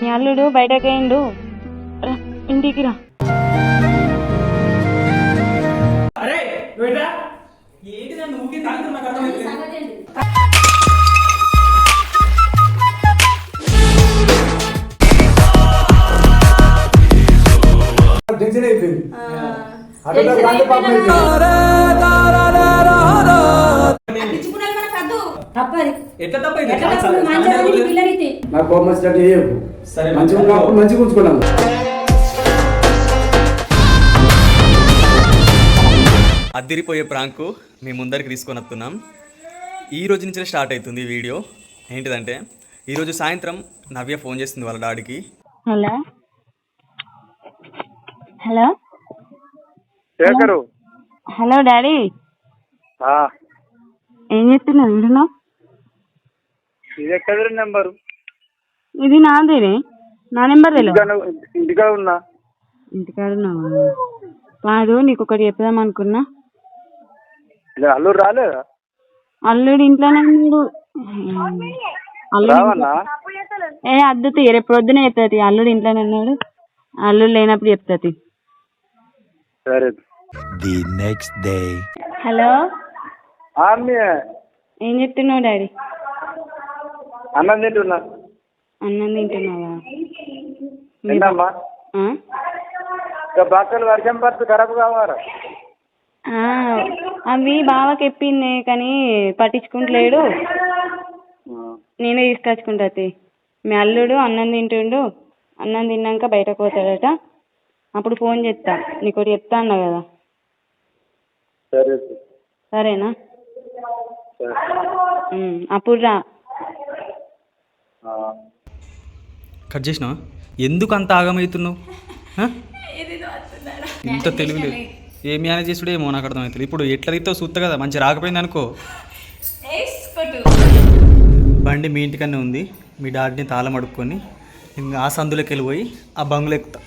మీ అల్లుడు బయటకు వేయండు రా, ఇంటికి రా. అరే నువ్వేంట్రా? ఏంటి నన్ను ఊకి తాగుతున్నా నాకు అర్థమైంది టెన్షన్ అయిపోయింది. తప్పది. ఎట్లా తప్పైంది? ఎట్లా చాలా- తప్పదు? చాలా- మంచిగా చాలా ఉంది, రోజులు- పిల్లలైతే. నాకు కోపం వచ్చినట్టు చేయకు. సరే, మంచిగా ఉన్నప్పుడు మంచిగా ఉంచుకున్నాను అద్దిరిపోయే ప్రాంకు మీ ముందరికి తీసుకొని వస్తున్నాం. ఈ రోజు నుంచే స్టార్ట్ అవుతుంది ఈ వీడియో. ఏంటిదంటే ఈరోజు సాయంత్రం నవ్య ఫోన్ చేస్తుంది వాళ్ళ డాడీకి. Hello. Hello. Shekhar. Hello daddy. ఏం చెప్తున్నావు వింటున్నావు? ఇది ఎక్కడ నెంబరు? ఇది నాదేనే. నా నెంబర్ ఇంటికాడ ఇంటికాడ ఉన్నా? ఇంటికాడ ఉన్నావా? కాదు నీకు ఒకటి చెప్దాం అనుకున్నా అల్లుడు రాలేదా? అల్లుడు ఇంట్లోనే ఉన్నాడు ఏ అద్దుతి రేపు పొద్దునే చెప్తాది అల్లుడు ఇంట్లోనే ఉన్నాడు. అల్లుడు లేనప్పుడు చెప్తాది సరే. The next day. Hello? Army ఏం చెప్తున్నావు డాడీ? అన్నం తింటున్నా. అన్నం తింటున్నావా? బట్టలు వర్షం పడుతు ఖరాబ్ అవి బావకి ఎప్పింది కానీ పట్టించుకుంటలేడు. నేనే తీసుకొచ్చుకుంటా. మీ అల్లుడు అన్నం తింటుండు అన్నం తిన్నాక బయటకు పోతాడట. అప్పుడు ఫోన్ చేస్తా నీకు ఒకటి చెప్తా అన్నా కదా. సరే సరేనా? అప్పుడు రా. కట్ చేసినావా? ఎందుకు అంత ఆగమవుతున్నావు? ఇంత తెలివి లేదు. ఏ మేనేజ్ చేసుడు ఏమో నాకు అర్థమవుతుంది ఇప్పుడు ఎట్లా రీతో చూస్తా కదా మంచి రాకపోయింది అనుకో. బండి మీ ఇంటికన్నా ఉంది. మీ డాడీని తాళం అడుక్కొని ఇంకా ఆ సందులోకి వెళ్ళిపోయి ఆ బంగులు ఎక్కుతా.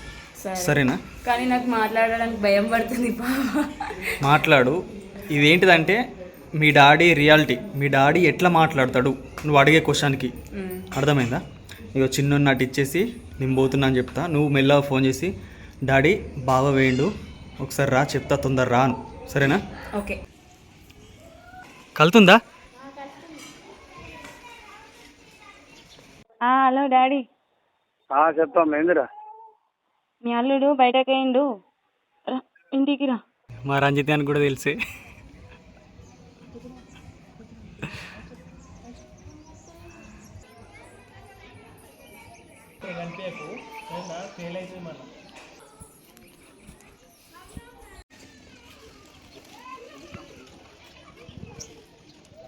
సరేనా? కానీ నాకు మాట్లాడడానికి భయం పడుతుంది బాబా మాట్లాడు. ఇదేంటిదంటే మీ డాడీ రియాలిటీ మీ డాడీ ఎట్లా మాట్లాడతాడు? నువ్వు అడిగే క్వశ్చన్కి. అర్థమైందా? ఇక చిన్న నాటి ఇచ్చేసి నేను పోతున్నా అని చెప్తా. నువ్వు మెల్లగా ఫోన్ చేసి డాడీ బావ వేయండు. ఒకసారి రా చెప్తా తొందర రాను సరేనా? ఓకే. కలుతుందా? ఆ, హలో డాడీ. ఆ, చెప్పమ్మా ఏందిరా మీ అల్లుడు బయటకు వేయండు రా, ఇంటికి రా. మా రంజిత్ అని కూడా తెలిసే.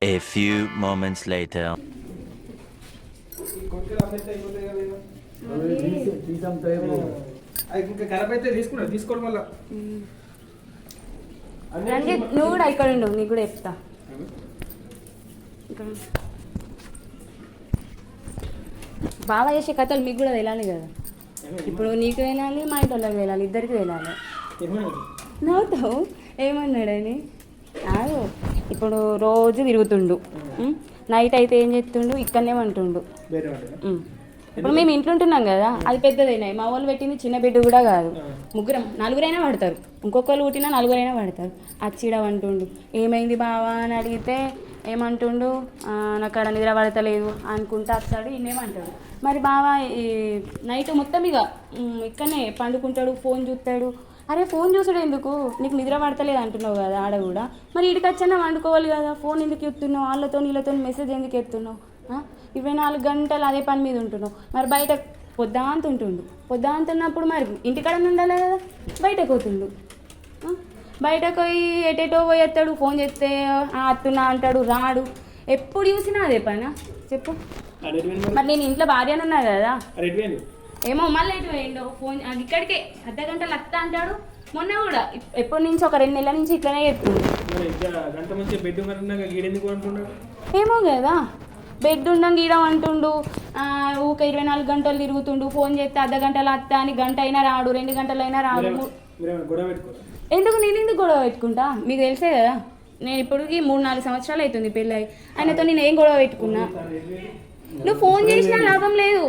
A few moments later. ఇంకా ఖరాబ్ అయితే తీసుకోవడం వల్ల రంజిత్ నువ్వు కూడా ఇక్కడ ఉండు నీకు కూడా చెప్తా. బాగా చేసే కథలు మీకు కూడా వెళ్ళాలి కదా. ఇప్పుడు నీకు వెళ్ళాలి మా ఇంటి వాళ్ళకి వెళ్ళాలి ఇద్దరికి వెళ్ళాలి నవ్వుతావు? ఏమన్నాడని కాదు ఇప్పుడు రోజు తిరుగుతుండు? నైట్ అయితే ఏం చేస్తుండు? ఇక్కడనే అంటుండు వేరే వాడు ఉం. ఇప్పుడు మేము ఇంట్లో ఉంటున్నాం కదా అది పెద్దదైనా మా వాళ్ళు పెట్టింది చిన్న బిడ్డ కూడా కాదు. ముగ్గురం నలుగురైనా పడతారు. ఇంకొకరు పుట్టినా నలుగురైనా పడతారు. అచ్చిడ అంటుండు ఏమైంది బావా అని అడిగితే ఏమంటుండు? "ఆ, నాకు అక్కడ నిద్ర పడతలేదు అనుకుంటా వస్తాడు ఇన్నేమంటాడు మరి బావా ఈ నైట్ మొత్తం ఇక ఇక్కడనే పండుకుంటాడు ఫోన్ చూస్తాడు. అరే ఫోన్ చూసాడు ఎందుకు? నీకు నిద్ర పడతలేదు అంటున్నావు కదా ఆడ కూడా. మరి ఇడికి వచ్చినా వండుకోవాలి కదా? ఫోన్ ఎందుకు ఎత్తున్నావు? వాళ్ళతో నీళ్ళతో మెసేజ్ ఎందుకు ఎత్తున్నావు? ఇరవై నాలుగు గంటలు అదే పని మీద ఉంటున్నావు. మరి బయట పొద్దాంత ఉంటుండు పొద్దాంత ఉన్నప్పుడు మరి ఇంటికాడ ఉండాలి కదా? బయటకు పోతుండు? బయటకు పోయి ఎటెటో పోయేస్తాడు ఫోన్ చేస్తే "ఆ, అత్తున్నా అంటాడు రాడు. ఎప్పుడు చూసినా అదే పనా? చెప్పు. మరి నేను ఇంట్లో భార్యను ఉన్నా కదా ఏమో మళ్ళీ ఎటు పోయిండో ఫోన్ ఇక్కడికే అర్ధ గంటలు అత్త అంటాడు. మొన్న కూడా ఎప్పటి నుంచి ఒక రెండు నెలల నుంచి ఇట్లనే చెప్తుంది. గంట ఏమో కదా బెడ్ ఉండం గీయడం అంటుండు ఊక ఇరవై నాలుగు గంటలు తిరుగుతుండు ఫోన్ చేస్తే అర్ధ గంటలు అత్త అని గంట అయినా రాడు రెండు గంటలు అయినా రాడు. ఎందుకు నేను ఎందుకు గొడవ పెట్టుకుంటా? మీకు తెలిసే కదా నేను ఇప్పటికి మూడు నాలుగు సంవత్సరాలు అవుతుంది పెళ్ళి ఆయనతో నేను ఏం గొడవ పెట్టుకున్నా? నువ్వు ఫోన్ చేసినా లాభం లేదు.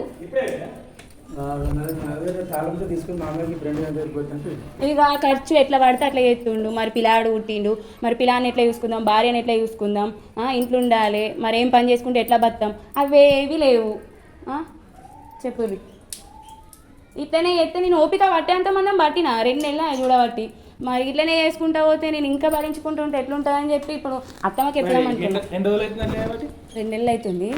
ఇక ఖర్చు ఎట్లా పడితే అట్లా చేస్తుండు. మరి పిల్లాడు పుట్టిండు. మరి పిల్లాన్ని ఎట్లా చూసుకుందాం? భార్యని ఎట్లా చూసుకుందాం? ఇంట్లో ఉండాలి. మరి ఏం పని చేసుకుంటే ఎట్లా బతాం? అవేవి లేవు. ఆ? చెప్పుర్రి ఇట్లనే నేను ఓపిక పట్టేంత మందం పట్టిన? రెండు నెలలు చూడబట్టి. మరి ఇట్లనే చేసుకుంటా పోతే నేను ఇంకా భరించుకుంటూ ఉంటే ఎట్లుంటుందని చెప్పి ఇప్పుడు అత్తమ్మకి ఎప్పుదాం అనుకున్నా. ఎన్ని రోజులు అవుతుందండి కాబట్టి రెండు నెలలు అవుతుంది.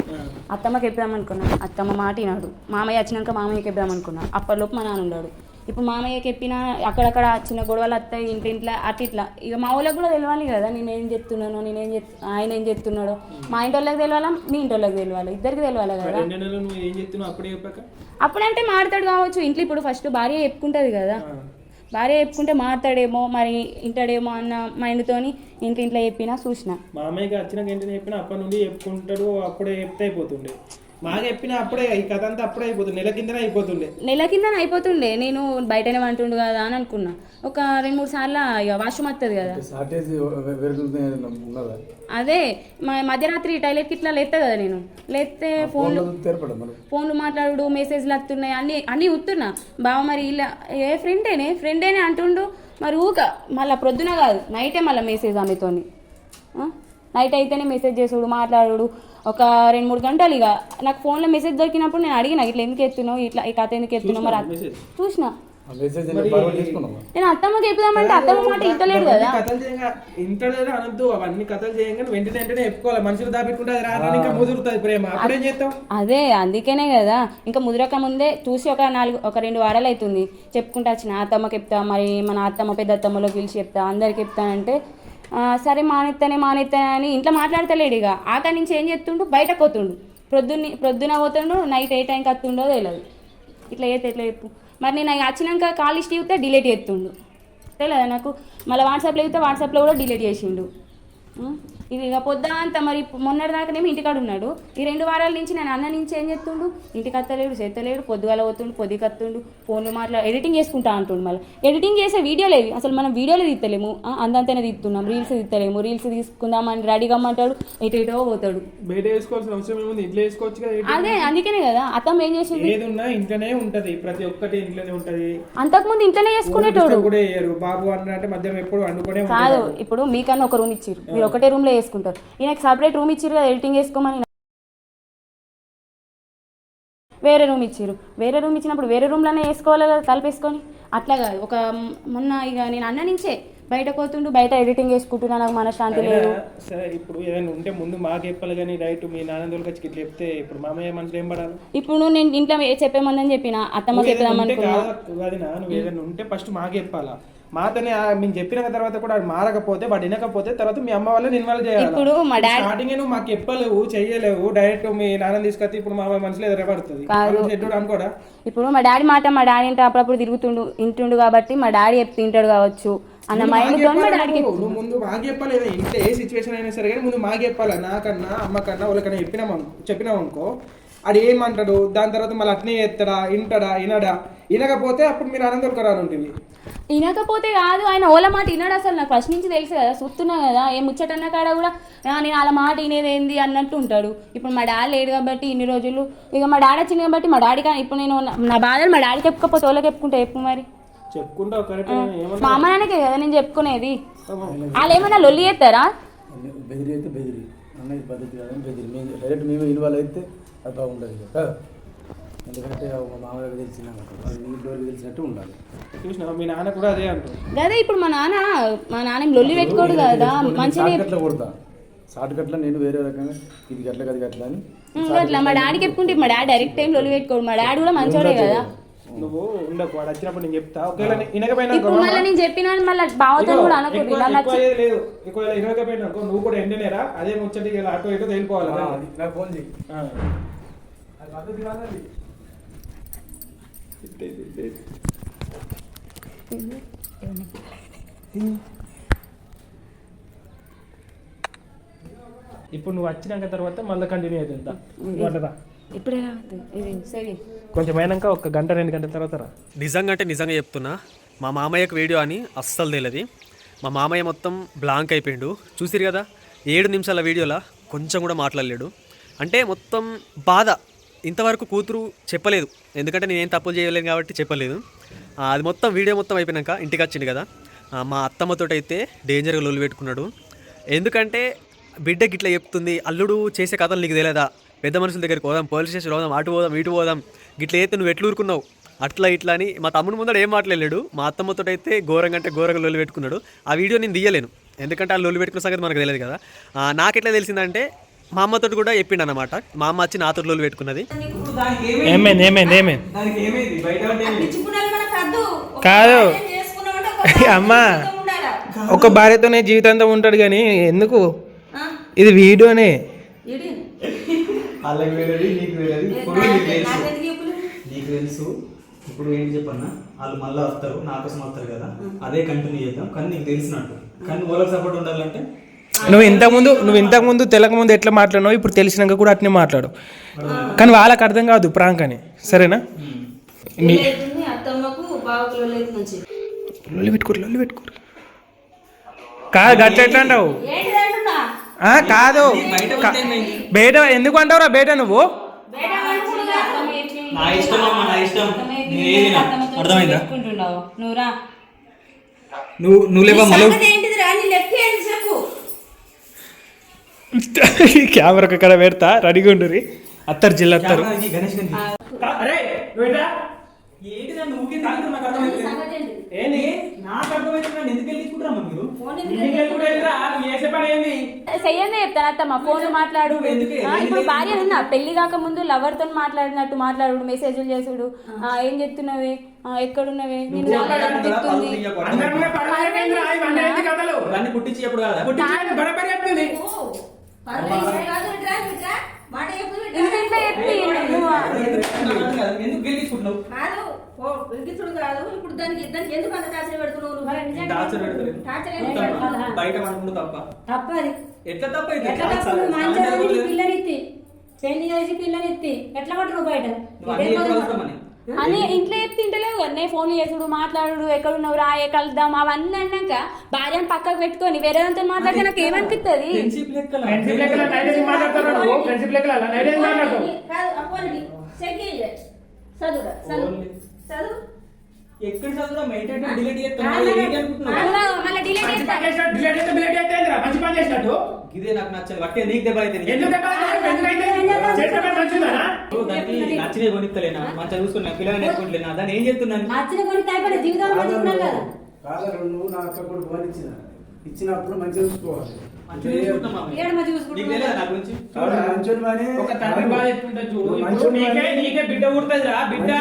అత్తమ్మకి ఎప్పుదాం అనుకున్నా. అత్తమ్మ మాట వినాడు. మామయ్య వచ్చినాక మామయ్యకి ఎప్పుదాం అనుకున్నా. అప్పటిలోపు మా నాన్న ఉన్నాడు. ఇప్పుడు మామయ్యకి చెప్పినా అక్కడక్కడ చిన్న గొడవలు వస్తాయి ఇంటి ఇంట్లో అటు ఇట్లా. ఇక మా వాళ్ళకి కూడా తెలియాలి కదా. నేను ఏం చెప్తున్నానో నేనేం చెప్ ఆయన ఏం చెప్తున్నాడో. మా ఇంటి వాళ్ళకి తెలియాలా మీ ఇంటి వాళ్ళకి తెలియాలి ఇద్దరికి తెలియాలి కదా? అప్పుడంటే మాడతాడు కావచ్చు. ఇంట్లో ఇప్పుడు ఫస్ట్ భార్య చెప్పుకుంటుంది కదా. భార్య చెప్పుకుంటే మాట్లాడేమో మరి ఇంటాడేమో అన్న మైండ్తోని ఇంట్లో ఇంట్లో చెప్పినా చూసిన. మామయ్యకి వచ్చినాక ఏంటని చెప్పినా అప్పటి నుండి చెప్పుకుంటాడు అప్పుడే చెప్తే అయిపోతుండే. మాకు చెప్పినా అప్పుడే ఈ కథ అంతా అప్పుడే అయిపోతుంది. నెల కిందనే అయిపోతుండే. నెల కింద అయిపోతుండే. నేను బయటనే వంటుండు కదా అని అనుకున్నా. ఒక రెండు మూడు సార్లు ఇక వాష్రూమ్ వస్తుంది కదా. అదే మా మధ్యరాత్రి టాయిలెట్కి ఇట్లా లేస్తా కదా నేను. లేస్తే ఫోన్లు ఫోన్లు మాట్లాడు మెసేజ్లు వస్తున్నాయి అన్ని అన్నీ ఉత్తున్నా బావ మరి ఇలా ఏ ఫ్రెండేనే ఫ్రెండేనే అంటుండు. మరి ఊక మళ్ళీ ప్రొద్దున కాదు నైటే మళ్ళీ మెసేజ్ ఆమెతోని ఆ? నైట్ అయితేనే మెసేజ్ చేసుడు మాట్లాడు ఒక రెండు మూడు గంటలు ఇక. నాకు ఫోన్లో మెసేజ్ దొరికినప్పుడు నేను అడిగిన ఇట్లా ఎందుకు ఎత్తున్నావు ఇట్లా ఈ కథ ఎందుకు ఎత్తున్నావు మరి చూసిన. నేను అత్తమ్మకి చెప్దామంటే అత్తమ్మ మాట ఇంటలేడు కదా. కథలు చేయంగా. ఇంటలేదు అనొద్దు అవన్నీ కథలు చేయంగా వెంటనే వెంటనే చెప్పుకోవాలి. మనుషులు దాపెట్టుకుంటే అది రాను ఇంకా ముదురుతుంది ప్రేమ. అప్పుడేం చేస్తావు? అదే అందుకనే కదా. ఇంకా ముదిరక ముందే చూసి ఒక నాలుగు ఒక రెండు వారాలు అవుతుంది. చెప్పుకుంటా వచ్చిన అత్తమ్మకి చెప్తా మరి మన అత్తమ్మ పెద్ద అత్తమ్మలో పిలిచి చెప్తా అందరికి చెప్తానంటే "ఆ, సరే మానేస్తానే మానేస్తానే అని ఇంట్లో మాట్లాడతలేడు ఇక. ఆక నుంచి ఏం చేస్తుండు బయటకు పోతుండు. ప్రొద్దున్న ప్రొద్దున పోతుండు నైట్ ఏ టైంకి వస్తుండో తెలియదు ఇట్లా చేస్తే ఎట్లా చెప్పు. మరి నేను వచ్చినాక కాల్ లిస్ట్ ఇస్తే డిలీట్ చేస్తుండు. తెలియదు నాకు? మళ్ళీ వాట్సాప్లో ఇస్తే వాట్సాప్లో కూడా డిలీట్ చేసిండు. ఇది ఇక పొద్దంతా మరి మొన్నటి దాకానేమో ఇంటికాడ ఉన్నాడు. ఈ రెండు వారాల నుంచి నేను అన్న నుంచి ఏం చేస్తుండు? ఇంటికి అత్తలేడు చేస్తలేడు పొద్దుగాల పోతుండు పొద్దుకి వస్తుండు ఫోన్లు మాట్లా ఎడిటింగ్ చేసుకుంటా అంటుండు మళ్ళీ. ఎడిటింగ్ చేసే వీడియోలు ఏవి? అసలు మనం వీడియోలు తీస్తలేము అందంతనే తీస్తున్నాం రీల్స్ తీస్తలేము రీల్స్ తీసుకుందామని రెడీగా అమ్మంటాడు. ఇటు ఇటో పోతాడు. బయట వేసుకోవాల్సిన అవసరం ఏముంది? ఇంట్లో వేసుకోవచ్చు కదా ఏంటి? అదే అందుకనే కదా. అత్తమ్మ ఏం చేసింది? ఏది ఉన్నా ఇంట్లోనే ఉంటది. ప్రతి ఒక్కటి ఇంట్లోనే ఉంటది. అంతకుముందు ఇంట్లోనే చేసుకునేటోడు. కూడా వేయరు బాబు అన్నంటే మధ్యాహ్నం ఎప్పుడు వండుకునే కాదు ఇప్పుడు మీకన్నా ఒక రూమ్ ఇచ్చిర్రు. మీరు ఒకటే రూమ్లో వేసుకుంటారు. ఈయనకి సపరేట్ రూమ్ ఇచ్చిర్రు కదా ఎడిటింగ్ వేసుకోమని. వేరే రూమ్ ఇచ్చిర్రు. వేరే రూమ్ ఇచ్చినప్పుడు వేరే రూమ్లోనే వేసుకోవాలి కదా తలపేసుకొని. అట్లా కాదు. ఒక మొన్న ఇక నేను అన్న నుంచే బయట పోతుండు బయట ఎడిటింగ్ వేసుకుంటున్నా నాకు మనశ్శాంతి లేదు. సరే ఇప్పుడు ఏదైనా ఉంటే ముందు మాకు చెప్పాలి కానీ రైట్ మీ వచ్చి ఇట్లా చెప్తే ఇప్పుడు మామయ్య మనసులో ఏం పడాలి? ఇప్పుడు నేను ఇంట్లో చెప్పేమని చెప్పిన చెప్దామనుకున్నా కాదు అది నా నువ్వు ఏదైనా ఉంటే ఫస్ట్ మాకు చెప్పాలా? మాతోనే మేము చెప్పిన తర్వాత కూడా మారకపోతే వాడు వినకపోతే తర్వాత మీ అమ్మ వాళ్ళని ఇన్వాల్వ్ చేయాలి? ఇప్పుడు మా డాడీ స్టార్టింగ్ నువ్వు మాకు చెప్పలేవు చెయ్యలేవు డైరెక్ట్ మీ నాన్న తీసుకొస్తే ఇప్పుడు మా మనసులో ఎదురపడుతుంది అనుకోడా ఇప్పుడు మా డాడీ మాట మా డాడీ ఇంట అప్పుడప్పుడు తిరుగుతుండు ఇంటుండు కాబట్టి మా డాడీ చెప్తే తింటాడు కావచ్చు అన్న మైండ్ మా డాడీకి నువ్వు. ముందు మాకు చెప్పాలి? ఏదో ఇంట్లో ఏ సిచ్యువేషన్ అయినా సరే కానీ ముందు మాకు చెప్పాలి? నాకన్నా అమ్మకన్నా వాళ్ళకన్నా చెప్పినాం చెప్పినాం అనుకో అది ఏమంటాడు దాని తర్వాత మళ్ళీ అట్నే చేస్తాడా? వింటాడా? వినడా? వినకపోతే అప్పుడు మీరు ఆనందం ఉంటుంది వినకపోతే కాదు. ఆయన ఓల మాట విన్నాడు అసలు. నాకు ఫస్ట్ నుంచి తెలుసు కదా చూస్తున్నా కదా. ఏ ముచ్చటన్న కాడ కూడా "ఆ, నేను వాళ్ళ మాట వినేది ఏంది? అన్నట్టు ఉంటాడు. ఇప్పుడు మా డాడీ లేడు కాబట్టి ఇన్ని రోజులు ఇక మా డాడీ వచ్చింది కాబట్టి మా డాడీ కా- ఇప్పుడు నేను నా- బాధలు మా డాడీ చెప్పుకోకపోతే వాళ్ళకి చెప్పుకుంటా చెప్పు మరి. చెప్పుకుంటా కరెక్ట్ ఏమన్నా మా అమ్మ నాన్నకే కదా నేను చెప్పుకునేది. వాళ్ళు ఏమన్నా లొల్లి చేస్తారా? బెదిరి అయితే బెదిరి. అన్నది పద్ధతి బెదిరి. డైరెక్ట్ మేము ఇన్వాల్వ్ అయితే అది బాగుంటుంది కదా ఎందుకంటే ఒక మామయ్యకి తెలిసిన వాళ్ళు మీ ఇంట్లో తెలిసినట్టు ఉండాలి. చూసినా మీ నాన్న కూడా అదే అదే ఇప్పుడు మా నాన్న మా నాన్న లొల్లి పెట్టుకోడు కదా మంచిగా షార్ట్ కట్లో కొడతా. షార్ట్ కట్లో నేను వేరే రకంగా ఇది గట్ల గది గట్ల అని. అట్లా మా డాడీకి చెప్పుకుంటే మా డాడీ డైరెక్ట్ టైం లొల్లి పెట్టుకోడు మా డాడీ కూడా మంచోడే కదా. నువ్వు ఉండకు వాడు వచ్చినప్పుడు నేను చెప్తా. ఒకవేళ ఇప్పుడు మళ్ళీ నేను చెప్పిన మళ్ళీ బావతో కూడా అనకూడదు ఇలా ఎక్కువ అయ్యేది లేదు. ఒకవేళ ఇరవకపోయినా అనుకో నువ్వు కూడా ఎండనేరా అదే ముచ్చటి ఇలా అటు ఇటు తేలిపోవాలి. ఆ, అది నాకు ఫోన్ చేయి ఆ. అది పద్ధతి కాదండి ఇప్పుడు నువ్వు వచ్చినాక తర్వాత మళ్ళీ కంటిన్యూ అవుతుందా వంటదా ఇప్పుడే రావద్దు ఇది సరే. కొంచెం అయినాక ఒక గంట రెండు గంటల తర్వాత రా. నిజంగా అంటే నిజంగా చెప్తున్నా మా మామయ్యకు వీడియో అని అస్సలు తెలియదు. మా మామయ్య మొత్తం బ్లాంక్ అయిపోయిండు. చూసిరు కదా ఏడు నిమిషాల వీడియోలో కొంచెం కూడా మాట్లాడలేడు. అంటే మొత్తం బాధ. ఇంతవరకు కూతురు చెప్పలేదు. ఎందుకంటే నేనేం తప్పులు చేయలేను కాబట్టి చెప్పలేదు. అది మొత్తం వీడియో మొత్తం అయిపోయినాక ఇంటికి వచ్చింది కదా. మా అత్తమ్మతో అయితే డేంజర్గా లొల్లు పెట్టుకున్నాడు. ఎందుకంటే బిడ్డకి ఇట్లా చెప్తుంది అల్లుడు చేసే కథలు నీకు తెలియదా పెద్ద మనుషుల దగ్గరికి పోదాం పోలీస్ స్టేషన్ పోదాం అటు పోదాం ఇటు పోదాం. ఇట్లా అయితే నువ్వు ఎట్లు ఊరుకున్నావు? అట్లా ఇట్లా అని మా తమ్ముడు ముందర ఏం మాట్లాడలేడు. మా అత్తమ్మతో అయితే ఘోరంగా అంటే ఘోరంగా లొల్లు పెట్టుకున్నాడు. ఆ వీడియో నేను తీయలేను. ఎందుకంటే ఆ లొల్లు పెట్టుకున్న సంగతి మనకు తెలియదు కదా. నాకు ఎట్లా తెలిసిందంటే మా అమ్మతో కూడా చెప్పిండు అనమాట మా అమ్మ వచ్చి నాతో లొల్లు పెట్టుకున్నది. ఏమైంది ఏమైంది ఏమైంది? కాదు అమ్మా? ఒక భార్యతోనే జీవితాంతం ఉంటాడు కానీ ఎందుకు? ఆ? ఇది వీడియోనే. వాళ్ళకి వేరేది నీకు వేరేది. ఇప్పుడు నాకు- తెలుసు? నీకు ఇప్పుడు ఏంటి చెప్పన్నా వాళ్ళు మళ్ళీ వస్తారు నా కోసం వస్తారు కదా. అదే కంటిన్యూ చేద్దాం. కానీ నీకు తెలిసినట్టు. కానీ వాళ్ళకి సపోర్ట్ ఉండాలంటే నువ్వు ఇంతకుముందు నువ్వు ఇంతకుముందు తెలకముందు ఎట్లా మాట్లాడినావు ఇప్పుడు తెలిసినాక కూడా అట్నే మాట్లాడు. కానీ వాళ్ళకి అర్థం కాదు ప్రాంక్ అని సరేనా లొల్లి పెట్టుకోరు లొల్లి పెట్టుకోరు. కాదు గట్ల ఎట్లా అంటావు? ఏంటిది అంటున్నా? ఆ, కాదు. బయట ఎందుకు అంటావురా బయట నువ్వు? అర్థమైందా? నువ్వు నువ్వు లేవా మళ్ళీ ఎందుకు వెళ్ళించుకుంటారమ్మా మీరు? ఫోన్ చేసే పని ఏంది? చెయ్యందే చెప్తాను అత్తమ్మ ఫోన్ మాట్లాడు. ఇప్పుడు భార్య నిన్న పెళ్ళి కాక ముందు లవర్తో మాట్లాడినట్టు మాట్లాడు మెసేజ్లు చేసుడు. ఆ, ఏం చెప్తున్నావే? ఆ, ఎక్కడున్నవే? నిన్ను మాట్లాడకుండా ఎందుకు కాదు ఇప్పుడు దానికి దానికి ఎందుకు అంత టార్చర్ పెడుతున్నావు నువ్వు? బయట తప్ప. తప్పది. ఎట్లా తప్ప? ఎట్లా. పిల్లనిత్తి. పెళ్ళి చేసి పిల్లనిత్తి. ఎట్లా పట్టరు బయట? అని ఇంట్లో చెప్తే తింటలేవు. అన్నీ ఫోన్లు చేసుడు మాట్లాడు ఎక్కడున్నావు రాయే కలుద్దాం అవన్నీ అన్నాక భార్యను పక్కకు పెట్టుకొని వేరే దాంతో మాట్లాడితే నాకు ఏమనిపిస్తుంది చదువు. చదువు. ఎక్కడ చదువురా మెయింటైన్ డిలీట్ చేస్తాను ఏంటి అనుకుంటున్నావు మళ్ళీ డిలీట్ చేస్తా. ఇదే నాకు నచ్చదు నీకు దెబ్బ అయితే నచ్చినవి కొనిస్తలేనా మంచిగా చూసుకున్నా పిల్లలు నేర్చుకుంటలేనా దాన్ని ఏం చెప్తున్నాను నచ్చిన కొని తైపడే జీవితంలో బతుకున్నాం కదా. నువ్వు నా అక్క కూడా ఫోన్ ఇచ్చిన. ఇచ్చినప్పుడు మంచిగా చూసుకోవాలి. నీకు. నీకే బిడ్డ పుడుతుందిరా. బిడ్డ.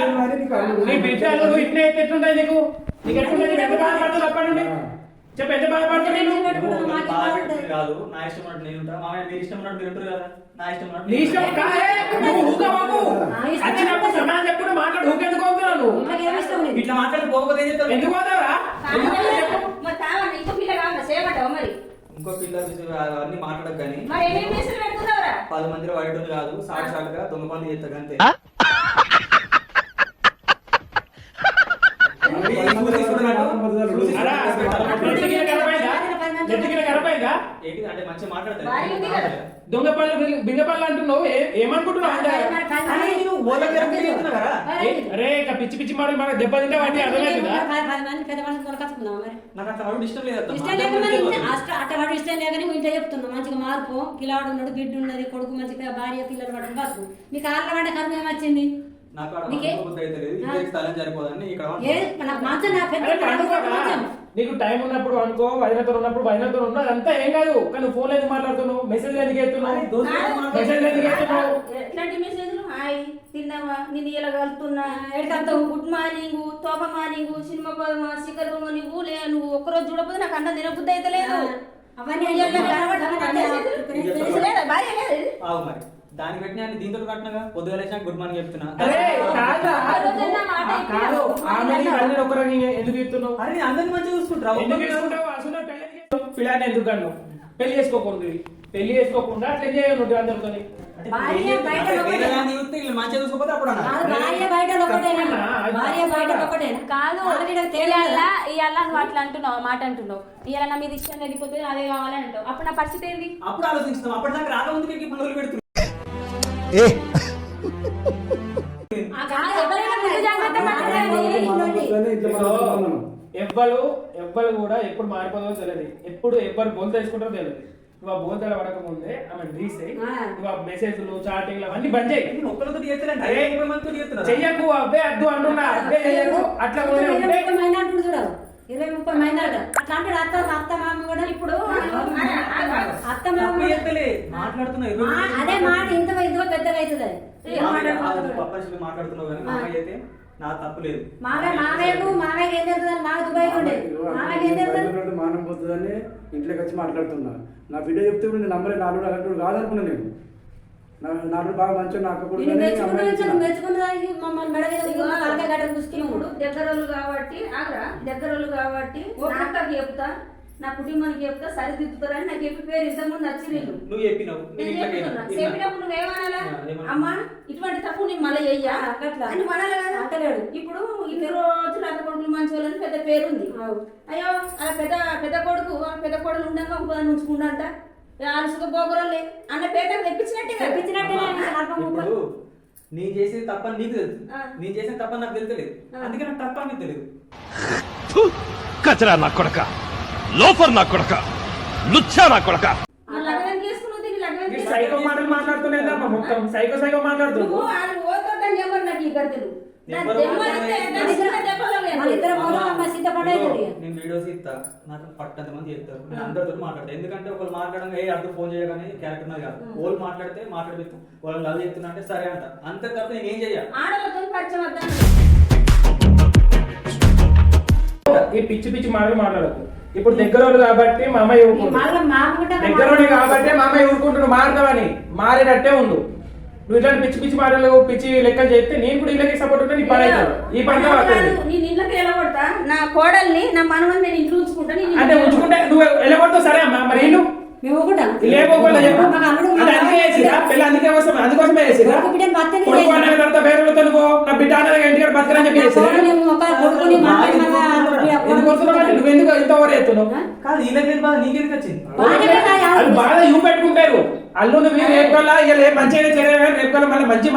నీ బిడ్డ నువ్వు ఇట్లా ఎట్లుంటుంది నీకు? నీకు ఎట్లుంటుంది? నీకు ఎంత బాధపడుతుంది అప్పటి నుండి చెప్పు ఎంత బాధపడుతుంది నేను నువ్వు నన్ను బాధ పెట్టుకుని కాదు. నా ఇష్టం ఉన్నట్టు నేను ఉంటా. మామయ్య మీరు ఇష్టం ఉన్నట్టు మీరు ఉంటారు కదా? నా ఇష్టం ఉన్నట్టు నీ నేను ఇష్టం. కాదే? నువ్వు ఊగా బాబు. వచ్చినప్పుడు చెప్పుడు మాట్లాడు. ఊకెందుకు అవుతున్నావు ఇట్లా మాట్లాడి పోకపోతే ఎందుకు పోతావా మరి కావాలి ఇంకో పిల్ల కావాలి చేయమంటావు మరి? ఇంకో పిల్లలు అవన్నీ మాట్లాడక కానీ పది మందిలో వాడటం కాదు సాటి సాటుగా దొంగ పనులు చేస్తా అంతే. కనపైందా ఏంటి అంటే కదా. మాట్లాడతారు. దొంగ పళ్ళు బింగ పళ్ళు అంటున్నావు? ఏమనుకుంటున్నావు అంటే? నువ్వు అరే ఇక పిచ్చి పిచ్చి మాట మనకు దెబ్బ తింటే వాటి అర్థమవుతుందా నాకు అట్లా వాడు ఇష్టం లేదు. ఇష్టం లేక మరి లేకని ఇంట్లో చెప్తున్నా మంచిగా మార్పు. పిల్లవాడు ఉన్నాడు బిడ్డ ఉన్నది కొడుకు మంచిగా భార్య పిల్లలు బతుకు. నీకు ఆర్ల పడ్డ కర్మ ఏమొచ్చింది? నాకు స్థలం సరిపోదని ఇక్కడ నాకు టైం ఉన్నప్పుడు అనుకో వదినతో ఉన్నప్పుడు వదినతో ఉన్నా అదంతా ఏం కాదు. కానీ ఫోన్ ఎందుకు మాట్లాడుతున్నావు? మెసేజ్ ఎందుకు ఎత్తున్నావు మెసేజ్ ఎందుకు ఎత్తున్నావు ఎట్లాంటి మెసేజ్లు హాయ్ తిన్నావా? నేను ఇలా కలుపుతున్నా. ఎడకంతావు గుడ్ మార్నింగ్ తోప మార్నింగ్ సినిమా పోదామా సిక్కర్ పోమా నువ్వు లే నువ్వు ఒక్కరోజు చూడకపోతే నాకు అంత తినబుద్ధి అయితే లేదు. అవన్నీ? భార్య లేదా. దానికి పెట్టిన దీంతో కట్టినగా? పొద్దుగా లేచినా గుడ్ మార్నింగ్ చెప్తున్నా. ఎందుకు చెప్తున్నావు? అరే అందరిని మంచిగా చూసుకుంటారా? ఎందుకు చేసుకుంటావు పిల్లాన్ని ఎందుకు అన్నావు పెళ్ళి చేసుకోకూడదు. పెళ్ళి చేసుకోకుండా అట్లా చేయను అందరితో అప్పుడు కాదు, నాకు ఇవాళ నువ్వు అట్లా అంటున్నావు మాట అంటున్నావు. ఇవాళ నా మీద ఇష్టం లేకపోతే అదే కావాలని అంటావు అప్పుడు నా పరిస్థితి ఏంది? అప్పుడు ఆలోచిస్తాం అప్పటిదాకా రాకముందుకే ఇప్పుడు మొదలు ఏ. ఎవ్వరు ఎవ్వరు కూడా ఎప్పుడు మారిపోదో తెలియదు. ఎప్పుడు ఎవ్వరు బోల్ తెలుసుకుంటారో తెలియదు. నువ్వు ఆ బోల్తల పడకముందే ఆమె రీల్స్ నువ్వు ఆ మెసేజ్లు చాటింగ్లు అన్ని బంద్ చేయి. ఒక్కరితో చెయ్యకు అబ్బే అద్దు అంటున్నా. అట్లా ఇరవై ముప్పై మంది అట్లా అంటాడు అత్త అత్త మామ కూడా ఇప్పుడు అత్త మామ అదే మాట ఇంత ఇంత పెద్దగా అవుతుంది నా తప్పు లేదు. ఏం దుబాయ్ ఏం మానం పోతుందని ఇంట్లోకి వచ్చి మాట్లాడుతున్నా. నా వీడియో చెప్తే నేను నమ్మలే నాలుగు కాదనుకున్నా నేను. నా నాలుగు బాగా మంచిగా నాకు నేను ఇప్పుడు దగ్గరోళ్ళు కాబట్టి ఆగ్రా? దగ్గరోళ్ళు కాబట్టి నాకు చెప్తా నా కుటుంబానికి చెప్తా సరిదిద్దుతారని నాకు చెప్పి పేరు ఇంతకుముందు వచ్చి వీళ్ళు నువ్వు చెప్పినావు నేను నేను. చెప్పినప్పుడు నువ్వేమనాలా? అమ్మా ఇటువంటి తప్పు నేను మళ్ళీ చెయ్యా? అట్లా. అని మనాలి కదా? అంటలేడు. ఇప్పుడు ఇన్ని రోజులు అత్త కొడుకులు మంచి వాళ్ళని పెద్ద పేరుంది. అయ్యో ఆ పెద్ద పెద్ద కొడుకు ఆ పెద్ద కొడుకు ఉండగా ఉంచుకుంటా పోగరలే అన్న పేట తెప్పించినట్టే తెప్పించినట్టే నేను చేసేది తప్పని నీకు తెలుసు. ఆ. నేను చేసేది తప్పని నాకు తెలుస్తలేదు అందుకే నాకు తప్ప అని తెలియదు. కచరా నా కొడక. లోఫర్ నా కొడక. లుచ్చా నా కొడక. సైకో మాటలు మాట్లాడుతున్నాయి మొత్తం. సైకో సైకో నువ్వు మాట్లాడుతున్నావు నేను వీడియోస్ ఇస్తా నాకు పట్టంత మంది చెప్తారు నేను అందరితో మాట్లాడతా. ఎందుకంటే ఒకళ్ళు మాట్లాడంగా ఏ అర్థం ఫోన్ చేయగానే క్యారెక్టర్ నాది కాదు. వాళ్ళు మాట్లాడితే మాట్లాడిస్తాం వాళ్ళు లవ్ చెప్తున్నా అంటే సరే అంట. అంతే తప్ప నేను ఏం చెయ్య ఆడలతో పరిచయం వద్దాను ఈ పిచ్చి పిచ్చి మాటలు మాట్లాడకు. ఇప్పుడు దగ్గరోడు కాబట్టి మా అమ్మాయి ఊరుకుంటుంది దగ్గరోడు కాబట్టి మా అమ్మాయి ఊరుకుంటున్నాడు మారుతావని మారేటట్టే ఉండు. నువ్వు ఇట్లాంటి పిచ్చి పిచ్చి మాటలు పిచ్చి లెక్కలు చేస్తే నేను కూడా ఇళ్ళకి సపోర్ట్ ఉంటే నీ పని అవుతుంది ఈ అవుతుంది నేను ఇళ్ళకి వెళ్ళగొడతా నా కోడల్ని నా మనవని నేను ఇంట్లో ఉంచుకుంటా నేను అంటే ఉంచుకుంటే నువ్వు వెళ్ళగొడతావు సరే అమ్మా మరి ఇల్లు? మేము ఒకటా అందుకే వస్తాం అందుకోసమే వేసిరా కొడుకు. అన్న తర్వాత నువ్వు నా బిడ్డ అన్న ఇంటికి చెప్పి ఎందుకు నువ్వు ఇంత ఓవర్ చేస్తున్నావు? కాదు నీకెందుకు వచ్చింది? పెట్టుకుంటారు. అల్లుని మీరు రేపుకల్లా ఇక లే మంచిగా మళ్ళీ మంచి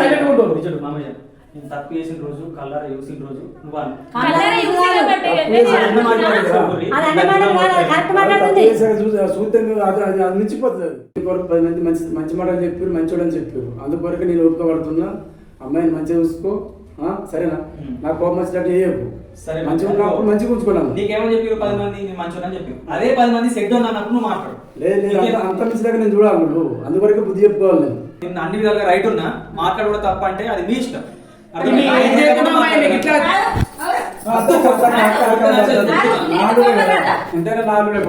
సైలెంట్ ఉంటారు మామయ్య. నేను తప్పు చేసిన రోజు కల్లార చూసిన రోజు నువ్వు అను. కళ్ళారా చూసి కాబట్టి అది అన్న మాట్లాడేది ఊరి. అది అన్న మాట కాదు, అది కరెక్ట్ మాట్లాడుతుంది. చూస్తే అది అది అది మించిపోతుంది. పది మంది మంచి మంచి మాటలు చెప్పారు మంచోడు అని చెప్పారు. అందుకొరకు నేను ఓపికపడుతున్నా. అమ్మాయిని మంచిగా చూసుకో. ఆ, సరేనా? నాకు కోపం వచ్చినట్టు చేయకు. సరే మంచిగా ఉన్నప్పుడు మంచిగా ఉంచుకున్నాను నీకేమని చెప్పారు పది మంది? నేను మంచిగా చెప్పారు అదే పది మంది సెట్ అన్నప్పుడు నువ్వు మాట్లాడు. లేదు లేదు అంత- అంత మించిదాకా నేను చూడాలి నువ్వు. అందుకొరకు బుద్ధి చెప్పుకోవాలి నేను. నేను అన్ని విధాలుగా రైట్ ఉన్నా. మాట్లాడడం తప్ప అంటే అది మీ ఇష్టం. ఎంతైనా నాలుగే?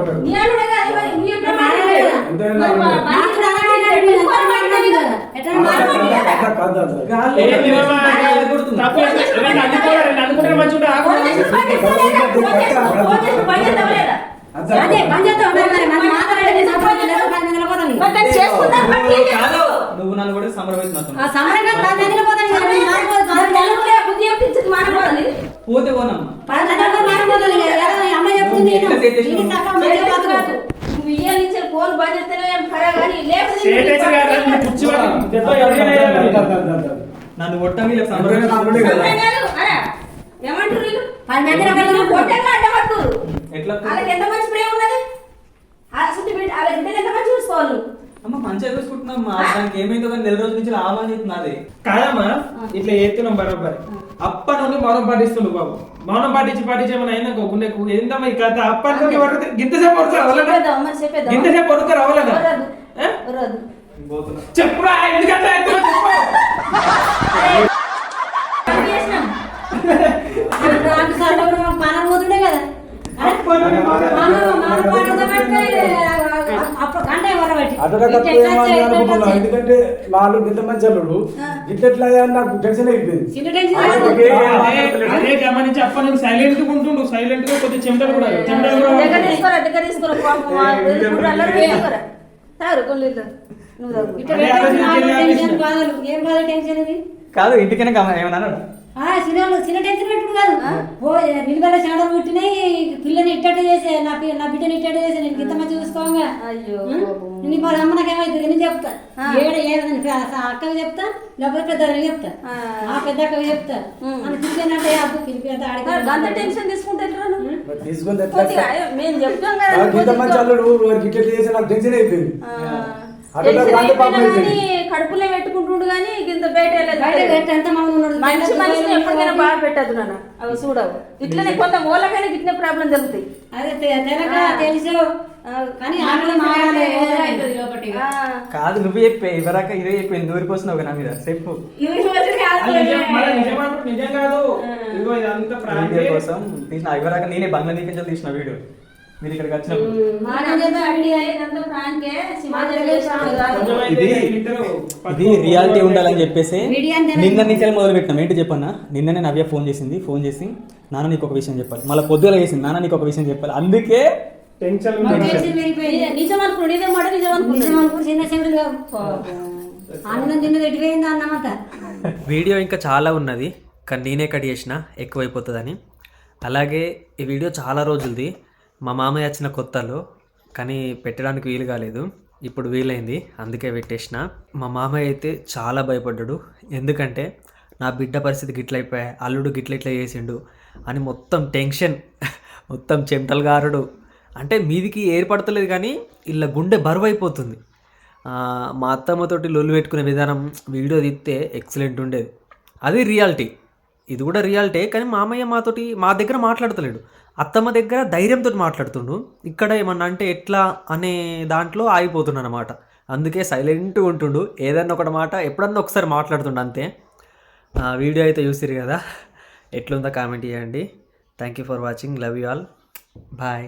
నువ్వు నన్ను కూడా సంప్రదిస్తున్నావు ఆ పోతాం. మనం మాట్లాడాలి అమ్మ చెప్తుంది. నువ్వు ఇయ్యాల ఫోన్ కానీ లేకపోతే. నన్ను ఏమంటారు. కొట్టంగా ఎట్లా? వాళ్ళకి ఎంత మంచి ప్రేమ ఉన్నది? వాళ్ళ బిడ్డలు ఎంత మంచి చూసుకోవాలి. అమ్మ మంచిగా చూసుకుంటున్నాం దానికి ఏమైందో కానీ నెల రోజుల నుంచి ఆవని చెప్తున్నది కాదమ్మా ఇట్లా ఎత్తున్నాం బరోబర్. అప్పటి నుండి మౌనం పాటిస్తుండు బాబు. మౌనం పాటించి పాటించి ఏమైనా అయినా గుండెకు? ఏందమ్మా ఈ కథ? అప్పటి నుండి వరకు గింతసేపు వరకు రావాలన్నా. గింతసేపు రావాలన్నా చెప్పురా ఎందుకంటే పాలన పోతుండే కదా. అట్లా ఎందుకంటే వాళ్ళు ఇంత మంచి అల్లుడు నాకు టెన్షన్ అయిపోయింది. గమనించి అప్పటి నుంచి సైలెంట్గా ఉంటుండు. సైలెంట్గా కొద్దిగా చెమటలు కూడా చెమటలు నాలుగు కాదు ఇంటికైనా ఏమన్నా అన్నాడు? ఆ సినిమాలు చిన్న టెన్షన్ పెట్టుడు కాదు. ఓ నిలబెల్ల చాడలు పుట్టినాయి పిల్లని ఇట్టట్టు చేసే నా పి- నా బిడ్డని ఇట్టట్టు చేసే నేను ఇంత మంచి చూసుకోగా. అయ్యో నీ మరి అమ్మ నాకేమైతుంది నేను చెప్తా. ఏడ ఏదని అక్కకి చెప్తా లేకపోతే పెద్దకి చెప్తా. ఆ. పెద్ద అక్కకి చెప్తా. అని పిలిపి అంత టెన్షన్ తీసుకుంటే కొద్దిగా మేము చెప్తాం కదా చేసి నాకు టెన్షన్ అయిపోయింది. కడుపులో పెట్టుకుంటుండు కానీ ఇంత బయట మంచి మనిషిని ఎప్పటికైనా బాగా పెట్టదు నాన్న. అవి చూడవు. ఇట్లనే కొంత మూలకైనా ఇట్లనే ప్రాబ్లం జరుగుతాయి. అదే తెలక తెలుసు. కానీ. కాదు నువ్వు చెప్పే. ఇవరాక ఇదే చెప్పి నూరికి వస్తున్నావు నా మీద? చెప్పు. కోసం తీసిన ఇవరాక నేనే బంగ్లా నుంచి తీసిన వీడియో. మీరు ఇక్కడికి వచ్చినప్పుడు. ఇది రియాలిటీ ఉండాలని చెప్పేసి నిన్న నుంచి మొదలు పెట్టినాం. ఏంటి చెప్పన్నా? నిన్ననే నవ్య ఫోన్ చేసింది. ఫోన్ చేసి నాన్న నీకు ఒక విషయం చెప్పాలి. మళ్ళీ పొద్దున చేసింది నాన్న నీకు ఒక విషయం చెప్పాలి. అందుకే టెన్షన్ తిన్నది ఎటుపోయింది అన్నమాట. వీడియో ఇంకా చాలా ఉన్నది కానీ నేనే కట్ చేసిన ఎక్కువైపోతుందని. అలాగే ఈ వీడియో చాలా రోజులది. మా మామయ్య వచ్చిన కొత్తలో కానీ పెట్టడానికి వీలు కాలేదు. ఇప్పుడు వీలైంది అందుకే పెట్టేసిన. మా మామయ్య అయితే చాలా భయపడ్డాడు. ఎందుకంటే నా బిడ్డ పరిస్థితి గిట్లయిపోయా అల్లుడు గిట్ల ఇట్లా చేసిండు అని మొత్తం టెన్షన్ మొత్తం చెమటలు గారుడు అంటే మీదికి ఏర్పడతలేదు కానీ ఇలా గుండె బరువు అయిపోతుంది మా అత్తమ్మతోటి లొల్లు పెట్టుకునే విధానం వీడియో తీస్తే ఎక్సలెంట్ ఉండేది. అది రియాలిటీ. ఇది కూడా రియాలిటీ కానీ మామయ్య మాతోటి మా దగ్గర మాట్లాడతలేడు. అత్తమ్మ దగ్గర ధైర్యంతో మాట్లాడుతుండు. ఇక్కడ ఏమన్నా అంటే ఎట్లా అనే దాంట్లో ఆగిపోతుండు అనమాట అందుకే సైలెంట్గా ఉంటుండు. ఏదన్నా ఒకటి మాట ఎప్పుడన్నా ఒకసారి మాట్లాడుతుండు అంతే. వీడియో అయితే చూసిరు కదా. ఎట్లుందో కామెంట్ చేయండి. Thank you for watching love you all bye